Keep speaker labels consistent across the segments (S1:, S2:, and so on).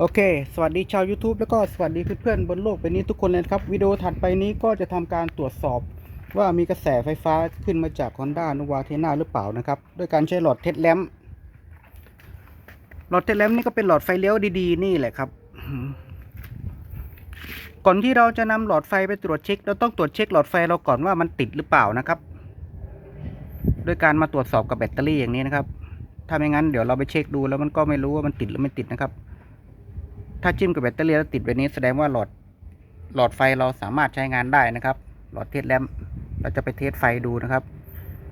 S1: โอเค สวัสดีชาว YouTube แล้วก็สวัสดีเพื่อนๆบนโลกใบนี้ทุกคนเลยครับ วิดีโอถัดไปนี้ก็จะทำการตรวจสอบว่ามีกระแสไฟฟ้าขึ้นมาจาก Honda n o v a t e n a หรือเปล่านะครับด้วยการใช้หลอดเทสแลมหลอดเทสแลมนี่ก็เป็นหลอดไฟเลี้ยวดีๆ นี่แหละครับ ก่อนที่เราจะนำหลอดไฟไปตรวจเช็ค เราต้องตรวจเช็คหลอดไฟเราก่อนว่ามันติดหรือเปล่านะครับด้วยการมาตรวจสอบกับแบตเตอรี่อย่างนี้นะครับถ้าไม่งั้นเดี๋ยวเราไปเช็คดูแล้วมันก็ไม่รู้ว่ามันติดหรือไม่ติดนะครับ ถ้าจิ้มกับแบตเตอรี่แล้วติดแบบนี้แสดงว่าหลอดหลอดไฟเราสามารถใช้งานได้นะครับ หลอดเทสแลมเราจะไปเทสไฟดูนะครับ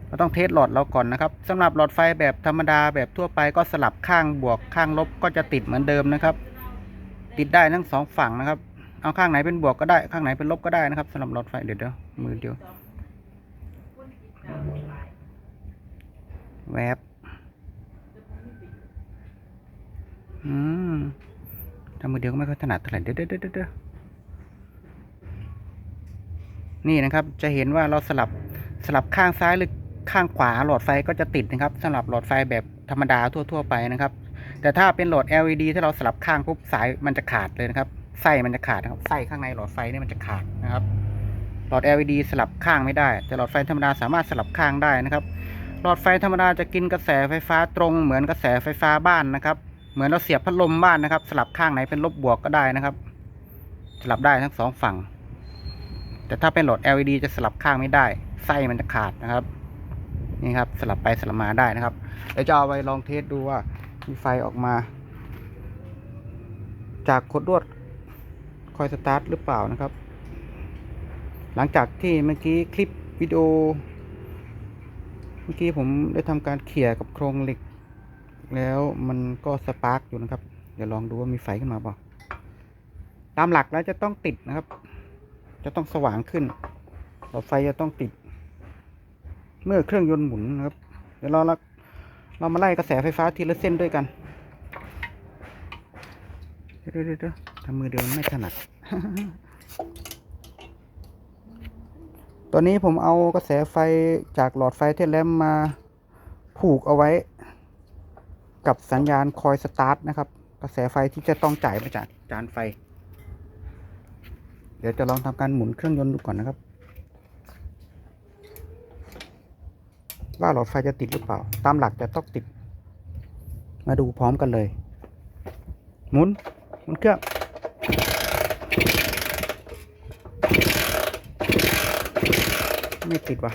S1: เราต้องเทสหลอดเราก่อนนะครับสำหรับหลอดไฟแบบธรรมดาแบบทั่วไปก็สลับข้างบวกข้างลบก็จะติดเหมือนเดิมนะครับ ติดได้ทั้งสองฝั่งนะครับ เอาข้างไหนเป็นบวกก็ได้ข้างไหนเป็นลบก็ได้นะครับสำหรับหลอดไฟเดี๋ยวเดี๋ยวมือเดียวแวบอืม ทำมือเดียวก็ไม่ค่อยถนัดเท่าไหร่เดี๋ยวเดี๋ยวเดี๋ยวเดี๋ยวนี่นะครับ จะเห็นว่าเราสลับสลับข้างซ้ายหรือข้างขวาหลอดไฟก็จะติดนะครับสำหรับหลอดไฟแบบธรรมดาทั่ว ๆ ไปนะครับ แต่ถ้าเป็นหลอด LED ถ้าเราสลับข้างปุ๊บสายมันจะขาดเลยนะครับไส้มันจะขาดนะครับไส้ข้างในหลอดไฟนี่มันจะขาดนะครับ หลอด LED สลับข้างไม่ได้ แต่หลอดไฟธรรมดาสามารถสลับข้างได้นะครับ หลอดไฟธรรมดาจะกินกระแสไฟฟ้าตรงเหมือนกระแสไฟฟ้าบ้านนะครับ เหมือนเราเสียบพัดลมบ้านนะครับ สลับข้างไหนเป็นลบบวกก็ได้นะครับ สลับได้ทั้งสองฝั่ง แต่ถ้าเป็นหลอด LED จะสลับข้างไม่ได้ ไส้มันจะขาดนะครับ นี่ครับสลับไปสลับมาได้นะครับเดี๋ยวจะเอาไปลองเทสดูว่ามีไฟออกมา จากโคดลวดคอยสตาร์ทหรือเปล่านะครับ หลังจากที่เมื่อกี้คลิปวิดีโอ เมื่อกี้ผมได้ทำการเขี่ยกับโครงเหล็ก แล้วมันก็สปาร์กอยู่นะครับ เดี๋ยวลองดูว่ามีไฟขึ้นมาเปล่าตามหลักแล้วจะต้องติดนะครับ จะต้องสว่างขึ้นหลอดไฟจะต้องติด เมื่อเครื่องยนต์หมุนนะครับ เดี๋ยวเราละเรามาไล่กระแสไฟฟ้าทีละเส้นด้วยกันเดี๋ยวเดี๋ยวเดี๋ยวทำมือเดียวไม่ถนัด ตอนนี้ผมเอากระแสไฟจากหลอดไฟเทสแลมมาผูกเอาไว้ กับสัญญาณคอยสตาร์ทนะครับ กระแสไฟที่จะต้องจ่ายมาจากจานไฟ เดี๋ยวจะลองทำการหมุนเครื่องยนต์ดูก่อนนะครับ ว่าหลอดไฟจะติดหรือเปล่า ตามหลักจะต้องติด มาดูพร้อมกันเลย หมุนหมุนเครื่องไม่ติดว่ะ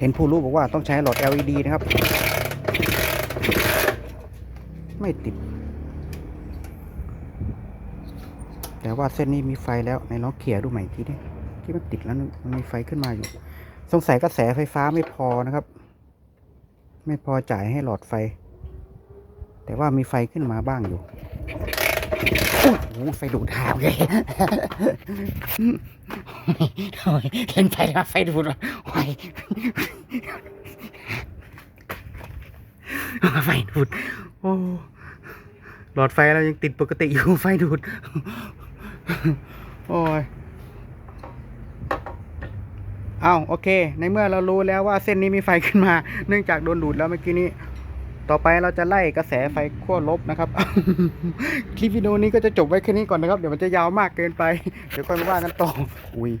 S1: เห็นผู้รู้บอกว่าต้องใช้หลอด LED นะครับ ไม่ติด แต่ว่าเส้นนี้มีไฟแล้วในลองเขี่ยดูใหม่อีกทีดิที่มันติดแล้วมันมีไฟขึ้นมาอยู่ สงสัยกระแสไฟฟ้าไม่พอนะครับ ไม่พอจ่ายให้หลอดไฟ แต่ว่ามีไฟขึ้นมาบ้างอยู่โอ้โหไฟดูดหาวเลย เล่นไฟแล้วไฟดูดว่ะโอ้ยไฟดูด โอ้หลอดไฟเรายังติดปกติอยู่ไฟดูด โอ้ยเอาโอเค ในเมื่อเรารู้แล้วว่าเส้นนี้มีไฟขึ้นมา เนื่องจากโดนดูดแล้วเมื่อกี้นี้ ต่อไปเราจะไล่กระแสไฟขั้วลบนะครับ คลิปวิดีโอนี้ก็จะจบไว้แค่นี้ก่อนนะครับ เดี๋ยวมันจะยาวมากเกินไป เดี๋ยวค่อยมาว่ากันต่อ อุ้ย